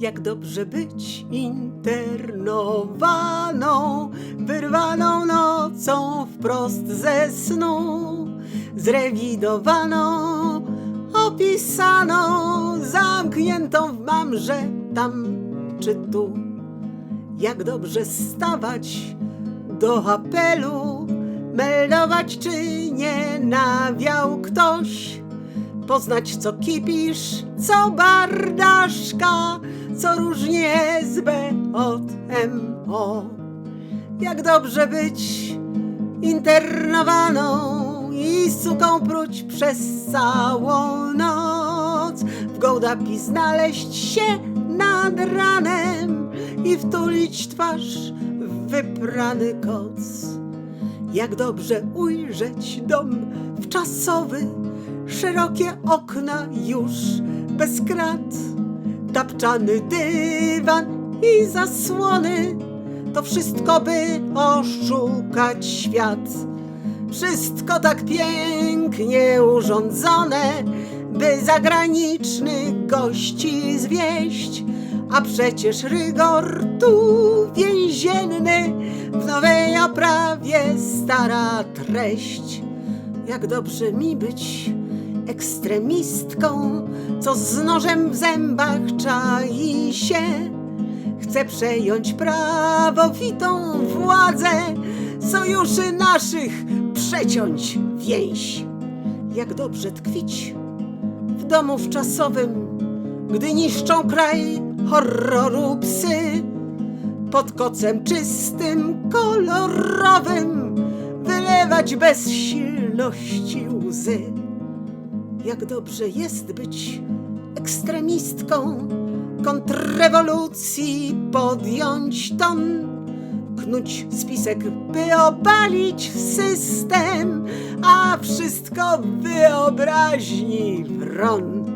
Jak dobrze być internowaną, wyrwaną nocą wprost ze snu, zrewidowaną, opisaną, zamkniętą w mamrze tam czy tu. Jak dobrze stawać do apelu, meldować czy nie nawiał ktoś poznać co kipisz, co bardaszka, co różnie SB od MO. Jak dobrze być internowaną i suką pruć przez całą noc, w gołdapi znaleźć się nad ranem i wtulić twarz w wyprany koc. Jak dobrze ujrzeć dom wczasowy, szerokie okna już bez krat, tapczany dywan i zasłony, to wszystko by oszukać świat. Wszystko tak pięknie urządzone, by zagranicznych gości zwieść, a przecież rygor tu więzienny, w nowej oprawie stara treść. Jak dobrze mi być ekstremistką, co z nożem w zębach czai się. Chce przejąć prawowitą władzę, sojuszy naszych przeciąć więź. Jak dobrze tkwić w domu wczasowym, gdy niszczą kraj horroru psy. Pod kocem czystym, kolorowym, wylewać bez silności łzy. Jak dobrze jest być ekstremistką, kontrrewolucji podjąć ton, knuć spisek, by obalić system, a wszystko wyobraźni wron.